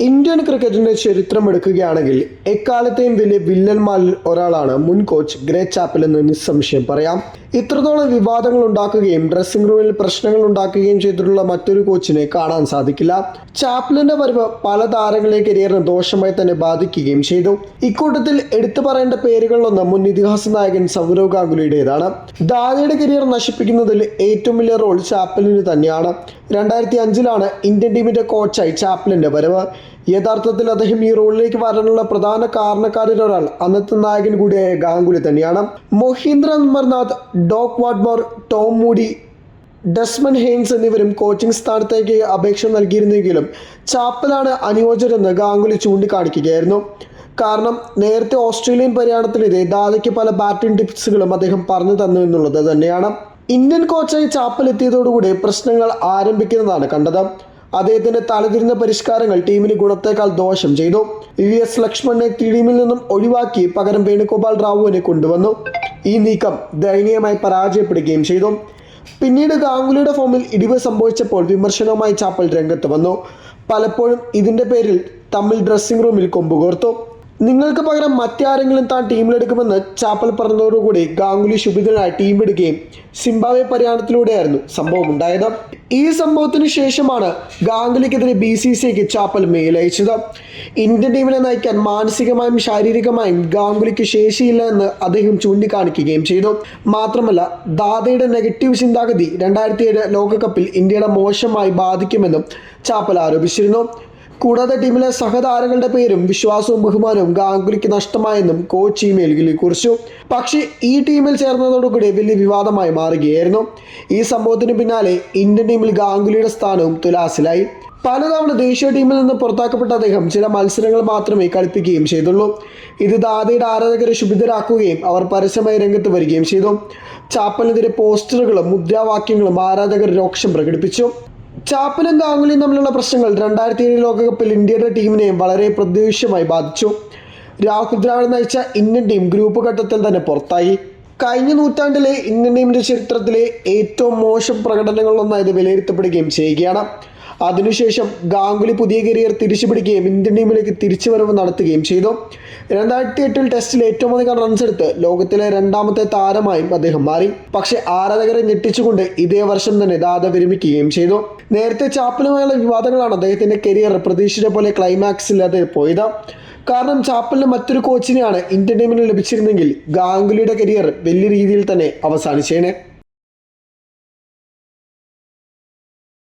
Indian ക്രിക്കറ്റിന്റെ ചരിത്രം എടുക്കുകയാണെങ്കിൽ എക്കാലത്തെയും വലിയ വില്ലന്മാരിൽ ഒരാളാണ് മുൻ കോച്ച് ഗ്രേ ചാപ്പൽ എന്ന് നിസ്സംശയം പറയാം. ഇത്രത്തോളം വിവാദങ്ങൾ ഉണ്ടാക്കുകയും ഡ്രസ്സിംഗ് റൂമിൽ പ്രശ്നങ്ങൾ ഉണ്ടാക്കുകയും ചെയ്തിട്ടുള്ള മറ്റൊരു കോച്ചിനെ കാണാൻ സാധിക്കില്ല. ചാപ്പലിന്റെ വരവ് പല താരങ്ങളെ കരിയറിന് ദോഷമായി തന്നെ ബാധിക്കുകയും ചെയ്തു. ഇക്കൂട്ടത്തിൽ എടുത്തു പറയേണ്ട പേരുകളിലൊന്ന് മുൻ ഇതിഹാസ നായകൻ സൗരവ് ഗാംഗുലിയുടേതാണ്. ദാദയുടെ കരിയർ നശിപ്പിക്കുന്നതിൽ ഏറ്റവും വലിയ റോൾ ചാപ്പലിന് തന്നെയാണ്. രണ്ടായിരത്തി അഞ്ചിലാണ് ഇന്ത്യൻ ടീമിന്റെ കോച്ചായി ചാപ്പലിന്റെ വരവ്. യഥാർത്ഥത്തിൽ അദ്ദേഹം ഈ റോളിലേക്ക് വരാനുള്ള പ്രധാന കാരണക്കാരിൽ ഒരാൾ അന്നത്തെ നായകൻ കൂടിയായ ഗാംഗുലി തന്നെയാണ്. Mohinder Amarnath Doc Wadmore Tom Moody Desmond Haynes എന്നിവരും കോച്ചിംഗ് സ്ഥാനത്തേക്ക് അപേക്ഷ നൽകിയിരുന്നെങ്കിലും ചാപ്പലാണ് അനുയോജ്യരെന്ന് ഗാംഗുലി ചൂണ്ടിക്കാണിക്കുകയായിരുന്നു. കാരണം നേരത്തെ ഓസ്ട്രേലിയൻ പര്യടനത്തിനെതിരെ ദാദയ്ക്ക് പല ബാറ്റിംഗ് ടിപ്സുകളും അദ്ദേഹം പറഞ്ഞു തന്നു എന്നുള്ളത് തന്നെയാണ്. ഇന്ത്യൻ കോച്ചായി ചാപ്പൽ എത്തിയതോടുകൂടി പ്രശ്നങ്ങൾ ആരംഭിക്കുന്നതാണ് കണ്ടത്. അദ്ദേഹത്തിന്റെ തലതിരിഞ്ഞ പരിഷ്കാരങ്ങൾ ടീമിന് ഗുണത്തേക്കാൾ ദോഷം ചെയ്തു. വി എസ് ലക്ഷ്മണനെ ടീമിൽ നിന്നും ഒഴിവാക്കി പകരം വേണുഗോപാൽ റാവുവിനെ കൊണ്ടുവന്നു. ഈ നീക്കം ദയനീയമായി പരാജയപ്പെടുകയും ചെയ്തു. പിന്നീട് ഗാംഗുലിയുടെ ഫോമിൽ ഇടിവ് സംഭവിച്ചപ്പോൾ വിമർശനവുമായി ചാപ്പൽ രംഗത്ത് വന്നു. പലപ്പോഴും ഇതിന്റെ പേരിൽ തമ്മിൽ ഡ്രസ്സിംഗ് റൂമിൽ കൊമ്പുകോർത്തു. നിങ്ങൾക്ക് പകരം മറ്റാരെങ്കിലും താൻ ടീമിലെടുക്കുമെന്ന് ചാപ്പൽ പറഞ്ഞതോടുകൂടി ഗാംഗുലി ശുഭിതനായി ടീം വിടുകയും സിംബാബ്വെ പര്യടനത്തിലൂടെയായിരുന്നു സംഭവം ഉണ്ടായത് ഈ സംഭവത്തിന് ശേഷമാണ് ഗാംഗുലിക്കെതിരെ ബി സി സിക്ക് ചാപ്പൽ മേലയച്ചത്. ഇന്ത്യൻ ടീമിനെ നയിക്കാൻ മാനസികമായും ശാരീരികമായും ഗാംഗുലിക്ക് ശേഷിയില്ല എന്ന് അദ്ദേഹം ചൂണ്ടിക്കാണിക്കുകയും ചെയ്തു. മാത്രമല്ല ദാദയുടെ നെഗറ്റീവ് ചിന്താഗതി രണ്ടായിരത്തി ഏഴ് ലോകകപ്പിൽ ഇന്ത്യയുടെ മോശമായി ബാധിക്കുമെന്നും ചാപ്പൽ ആരോപിച്ചിരുന്നു. കൂടാതെ ടീമിലെ സഹതാരങ്ങളുടെ പേരും വിശ്വാസവും ബഹുമാനവും ഗാംഗുലിക്ക് നഷ്ടമായെന്നും കോച്ച് ഇമെയിലിൽ കുറിച്ചു. പക്ഷേ ഈ ടീമിൽ ചേർന്നതോടുകൂടി വലിയ വിവാദമായി മാറുകയായിരുന്നു. ഈ സംഭവത്തിന് പിന്നാലെ ഇന്ത്യൻ ടീമിൽ ഗാംഗുലിയുടെ സ്ഥാനവും തുലാസിലായി. പലതവണ ദേശീയ ടീമിൽ നിന്ന് പുറത്താക്കപ്പെട്ട അദ്ദേഹം ചില മത്സരങ്ങൾ മാത്രമേ കളിപ്പിക്കുകയും ചെയ്തുള്ളൂ. ഇത് ദാദയുടെ ആരാധകരെ ശുഭിതരാക്കുകയും അവർ പരസ്യമായി രംഗത്ത് വരികയും ചെയ്തു. ചാപ്പലിനെതിരെ പോസ്റ്ററുകളും മുദ്രാവാക്യങ്ങളും ആരാധകർ രോക്ഷം പ്രകടിപ്പിച്ചു. ചാപ്പലും ഗാംഗുലിയും തമ്മിലുള്ള പ്രശ്നങ്ങൾ രണ്ടായിരത്തി ഏഴ് ലോകകപ്പിൽ ഇന്ത്യയുടെ ടീമിനെ വളരെ പ്രത്യക്ഷമായി ബാധിച്ചു. രാഹുൽ ദ്രാവിഡ് നയിച്ച ഇന്ത്യൻ ടീം ഗ്രൂപ്പ് ഘട്ടത്തിൽ തന്നെ പുറത്തായി. കഴിഞ്ഞ നൂറ്റാണ്ടിലെ ഇന്ത്യൻ ടീമിന്റെ ചരിത്രത്തിലെ ഏറ്റവും മോശം പ്രകടനങ്ങളിലൊന്നായത് വിലയിരുത്തപ്പെടുകയും ചെയ്യുകയാണ്. അതിനുശേഷം ഗാംഗുലി പുതിയ കരിയർ തിരിച്ചുപിടിക്കുകയും ഇന്ത്യൻ ടീമിലേക്ക് തിരിച്ചു വരവ് നടത്തുകയും ചെയ്തു. രണ്ടായിരത്തി എട്ടിൽ ടെസ്റ്റിൽ ഏറ്റവും അധികം റൺസ് എടുത്ത് ലോകത്തിലെ രണ്ടാമത്തെ താരമായും അദ്ദേഹം മാറി. പക്ഷേ ആരാധകരെ ഞെട്ടിച്ചുകൊണ്ട് ഇതേ വർഷം തന്നെ ദാദ വിരമിക്കുകയും ചെയ്തു. നേരത്തെ ചാപ്പലുമായുള്ള വിവാദങ്ങളാണ് അദ്ദേഹത്തിന്റെ കരിയർ പ്രതീക്ഷിച്ച പോലെ ക്ലൈമാക്സില്ലാതെ പോയത്. കാരണം ചാപ്പലിന് മറ്റൊരു കോച്ചിനെയാണ് ഇന്ത്യൻ ടീമിന് ലഭിച്ചിരുന്നെങ്കിൽ ഗാംഗുലിയുടെ കരിയർ വലിയ രീതിയിൽ തന്നെ അവസാനിച്ചേനെ.